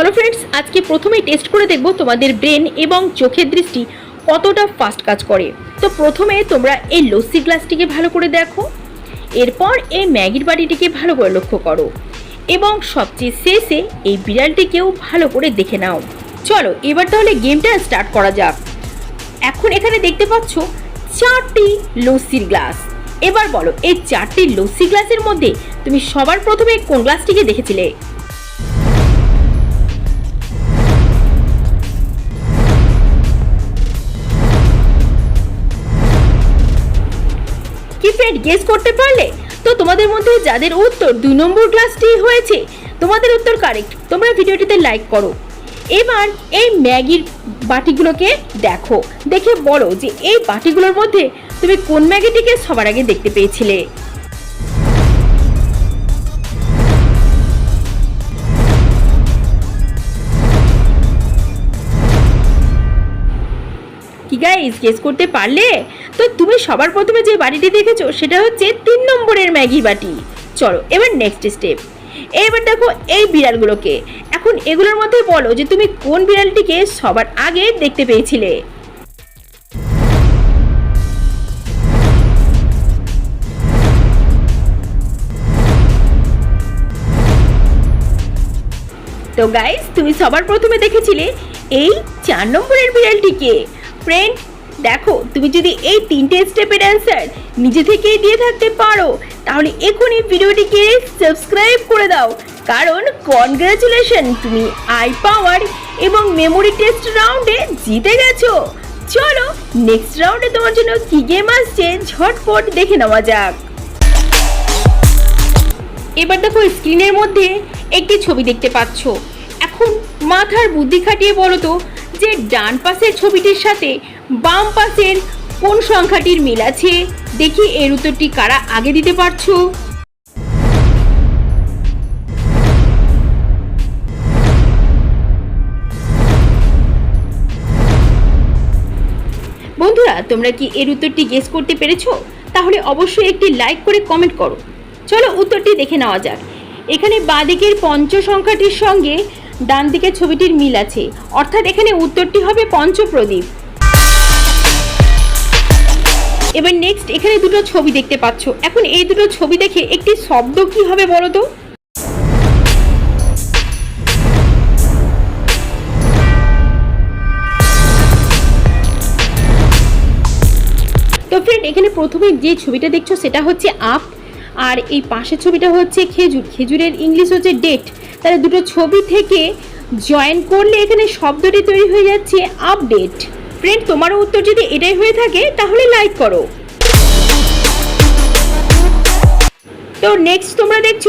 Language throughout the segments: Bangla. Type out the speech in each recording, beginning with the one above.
চলো ফ্রেন্ডস আজকে প্রথমেই টেস্ট করে দেখব তোমাদের ব্রেন এবং চোখের দৃষ্টি কতটা ফাস্ট কাজ করে। তো প্রথমে তোমরা এই লস্যি গ্লাসটিকে ভালো করে দেখো। এরপর এই ম্যাগির বাটিটিকে ভালো করে লক্ষ্য করো এবং সবচেয়ে শেষে এই বিড়ালটিকেও ভালো করে দেখে নাও। চলো, এবার তাহলে গেমটা স্টার্ট করা যাক। এখন এখানে দেখতে পাচ্ছ চারটি লস্যির গ্লাস এবার বলো, এই চারটি লস্যি গ্লাসের মধ্যে তুমি সবার প্রথমে কোন গ্লাসটিকে দেখেছিলে? গেস করতে পারলে? তো তোমাদের মধ্যে যাদের উত্তর দুই নম্বর ক্লাসটি হয়েছে, তোমাদের উত্তর কারেক্ট তোমরা ভিডিওটিতে লাইক করো। এবার এই ম্যাগির বাটিগুলোকে দেখো। দেখে বলো যে এই বাটিগুলোর মধ্যে তুমি কোন ম্যাগিটিকে সবার আগে দেখতে পেয়েছিলে? কি গাইস গেস করতে পারলে? তো তুমি সবার প্রথমে যে বাটিটি দেখেছ, সেটা হচ্ছে তিন নম্বরের ম্যাগি বাটি। চলো, এবার নেক্সট স্টেপ এবার দেখো এই বিড়ালগুলোকে। এখন এগুলোর মধ্যে বলো যে তুমি কোন বিড়ালটিকে সবার আগে দেখতে পেয়েছিলে? তো গাইস তুমি সবার প্রথমে দেখেছিলে এই চার নম্বরের বিড়ালটিকে। ফ্রেন্ড দেখো, তুমি যদি এই তিনটে স্টেপের অ্যান্সার নিজে থেকেই দিয়ে থাকতে পারো, তাহলে এখনই ভিডিওটিকে সাবস্ক্রাইব করে দাও। কারণ কনগ্রাচুলেশন তুমি আই পাওয়ার এবং মেমোরি টেস্ট রাউন্ডে জিতে গেছো। চলো নেক্সট রাউন্ডে তোমার জন্য কী গেম আসছে ঝটপট দেখে নেওয়া যাক। এবার দেখো স্ক্রিনের মধ্যে একটি ছবি দেখতে পাচ্ছ। এখন মাথার বুদ্ধি খাটিয়ে বলো তো যে ডান পাশের ছবিটির সাথে বাম পাশের কোন সংখ্যাটির মিল আছে? দেখি এর উত্তরটি কারা আগে দিতে পারছ? বন্ধুরা, তোমরা কি এর উত্তরটি গেস করতে পেরেছ? তাহলে অবশ্যই একটি লাইক করে কমেন্ট করো। চলো উত্তরটি দেখে নেওয়া যাক। এখানে বাঁদিকের পঞ্চ সংখ্যাটির সঙ্গে ডান দিকের ছবিটির মিল আছে। অর্থাৎ এখানে উত্তরটি হবে পঞ্চপ্রদীপ। এবার নেক্সট এখানে দুটো ছবি দেখতে পাচ্ছ। এখন এই দুটো ছবি দেখে একটি শব্দ কি হবে বলো তো তো ফ্রেন্ড এখানে প্রথমে যে ছবিটা দেখছ সেটা হচ্ছে আপ, আর এই পাশের ছবিটা হচ্ছে খেজুর। খেজুরের ইংলিশ হচ্ছে ডেট তাহলে দুটো ছবি থেকে জয়েন করলে এখানে শব্দটি তৈরি হয়ে যাচ্ছে আপডেট ফ্রেন্ড তোমারও উত্তর যদি এটাই হয়ে থাকে, তাহলে লাইক করো। তো নেক্সট তোমরা দেখছ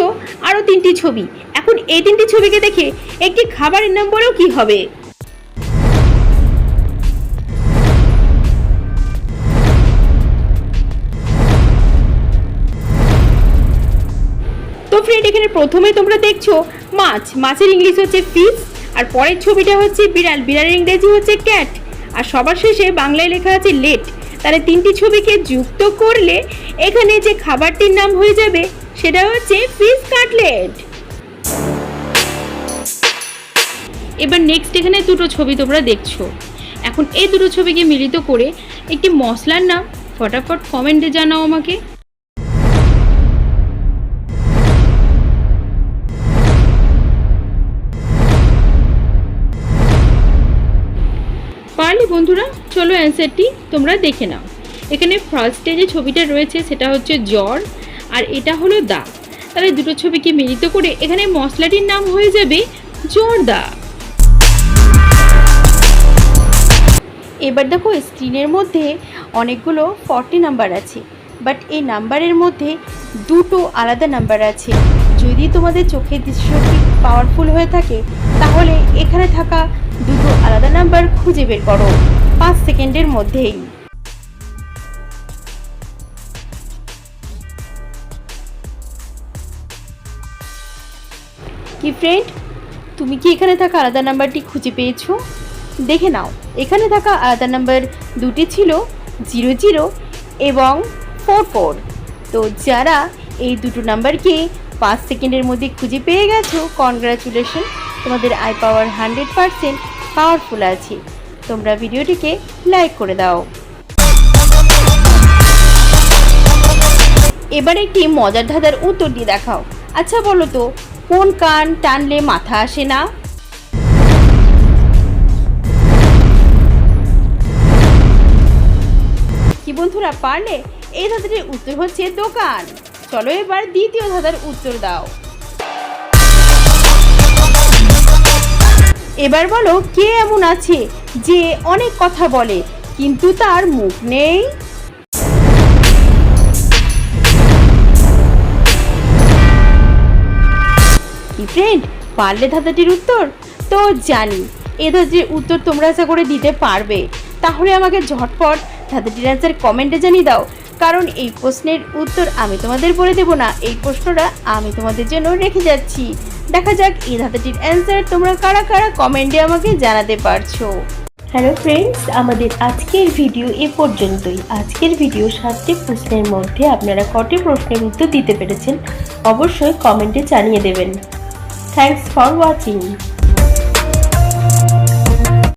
আরও তিনটি ছবি। এখন এই তিনটি ছবিকে দেখে একটি খাবারের নাম বলো কি হবে? ফ্রেন্ড এখানে প্রথমে তোমরা দেখছ মাছ। মাছের ইংলিশ হচ্ছে ফিশ আর পরের ছবিটা হচ্ছে বিড়াল। বিড়ালের ইংরেজি হচ্ছে ক্যাট আর সবার শেষে বাংলায় লেখা আছে লেট তাহলে তিনটি ছবিকে যুক্ত করলে এখানে যে খাবারটির নাম হয়ে যাবে, সেটা হচ্ছে ফিশ কাটলেট এবার নেক্সট এখানে দুটো ছবি তোমরা দেখছ। এখন এই দুটো ছবিকে মিলিত করে একটি মশলার নাম, ফটাফট কমেন্টে জানাও আমাকে। পারলে বন্ধুরা, চলো অ্যান্সারটি তোমরা দেখে নাও। এখানে ফার্স্টে যে ছবিটা রয়েছে, সেটা হচ্ছে জ্বর, আর এটা হলো দা তাহলে দুটো ছবিকে মিলিত করে এখানে মশলাটির নাম হয়ে যাবে জর্দা। এবার দেখো স্ক্রিনের মধ্যে অনেকগুলো ফর্টি নাম্বার আছে বাট এই নাম্বারের মধ্যে দুটো আলাদা নাম্বার আছে। যদি তোমাদের চোখের দৃশ্যটি পাওয়ারফুল হয়ে থাকে, তাহলে এখানে থাকা দুটো আলাদা নাম্বার খুঁজে বের করো পাঁচ সেকেন্ডের মধ্যেই। কি ফ্রেন্ড তুমি কি এখানে থাকা আলাদা নাম্বারটি খুঁজে পেয়েছ? দেখে নাও, এখানে থাকা আলাদা নাম্বার দুটি ছিল জিরো জিরো এবং ফোর ফোর তো যারা এই দুটো নাম্বারকে পাঁচ সেকেন্ডের মধ্যে খুঁজে পেয়ে গেছো। কনগ্রাচুলেশন তোমাদের eye power hundred percent powerful আছে। তোমরা ভিডিওটিকে লাইক করে দাও। এবার একটি মজার ধাঁধার উত্তর দিয়ে দেখাও। আচ্ছা বলো তো, কোন কান টানলে মাথা আসে না? কি বন্ধুরা, পারলে? এই ধাঁধাটির উত্তর হচ্ছে দোকান। চলো এবার দ্বিতীয় ধাঁধার উত্তর দাও। এবার বলো, কে এমন আছে যে অনেক কথা বলে, কিন্তু তার মুখ নেই? ফ্রেন্ড পারলে ধাঁধাটির উত্তর? তো জানি। এ ধাঁধাটির উত্তর তোমরা আশা করে দিতে পারবে। তাহলে আমাকে ঝটপট ধাঁধাটির অ্যান্সার কমেন্টে জানিয়ে দাও। কারণ এই প্রশ্নের উত্তর আমি তোমাদের বলে দেবো না। এই প্রশ্নটা আমি তোমাদের জন্য রেখে যাচ্ছি। দেখা যাক এই ধাঁধাটির অ্যান্সার তোমরা কারা কারা কমেন্টে আমাকে জানাতে পারছ। হ্যালো ফ্রেন্ডস আমাদের আজকের ভিডিও এ পর্যন্তই। আজকের ভিডিও সাতটি প্রশ্নের মধ্যে আপনারা কটি প্রশ্নের উত্তর দিতে পেরেছেন, অবশ্যই কমেন্টে জানিয়ে দেবেন। Thanks for watching